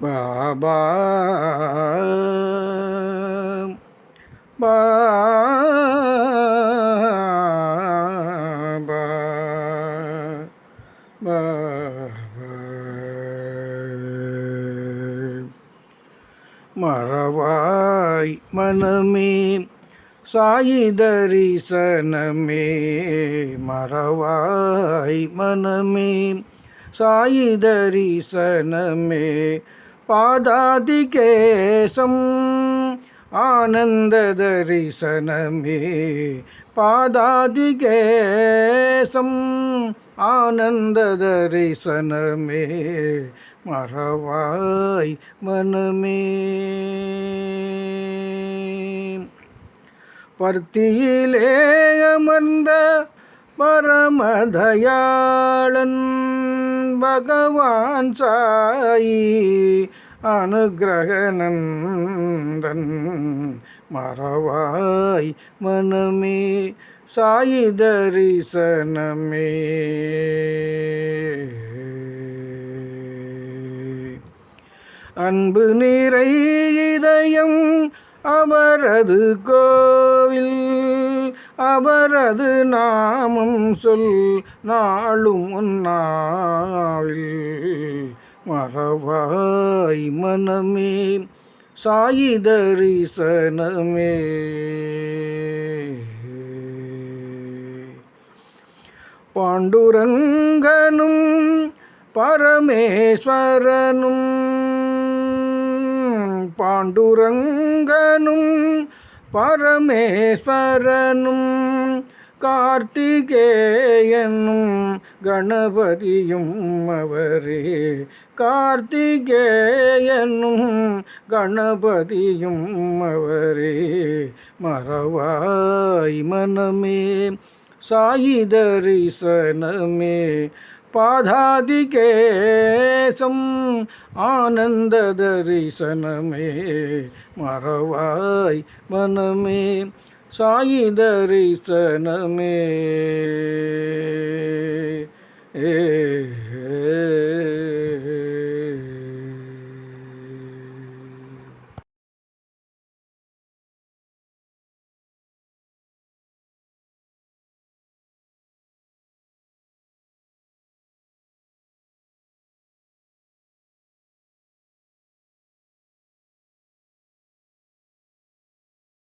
பாபா பாபா மறவாய் மனமே சாயி தரிசனமே. மறவாய் மனமே சாயி தரிசனமே. பாதாதிகேசம். ஆனந்த தரிசனமே பாதாதிகேசம். ஆனந்த தரிசனமே மறவாய் மனமே. பருத்தியிலே அமர்ந்த பரமதயாளன் பகவான் சாயி அனுகிரகநந்தன் மறவாய் மனமே சாயி தரிசனமே அன்பு நிறை இதயம் அவரது கோவில் அவரது நாமம் சொல் நாளும் உன்னாவில் மறவாய் மனமே சாயி தரிசனமே பாண்டுரங்கனும் பரமேஸ்வரனும் பாண்டுரங்கனும் பரமேஸ்வரனும் கார்த்திகேயனும் கணபதியும் அவரே. கார்த்திகேயனும் கணபதியும் அவரே. மறவாய் மனமே சாயி தரிசனமே பாதாதிகேசம் ஆனந்த தரிசனமே மறவாய் மனமே சாயிதரிசனமே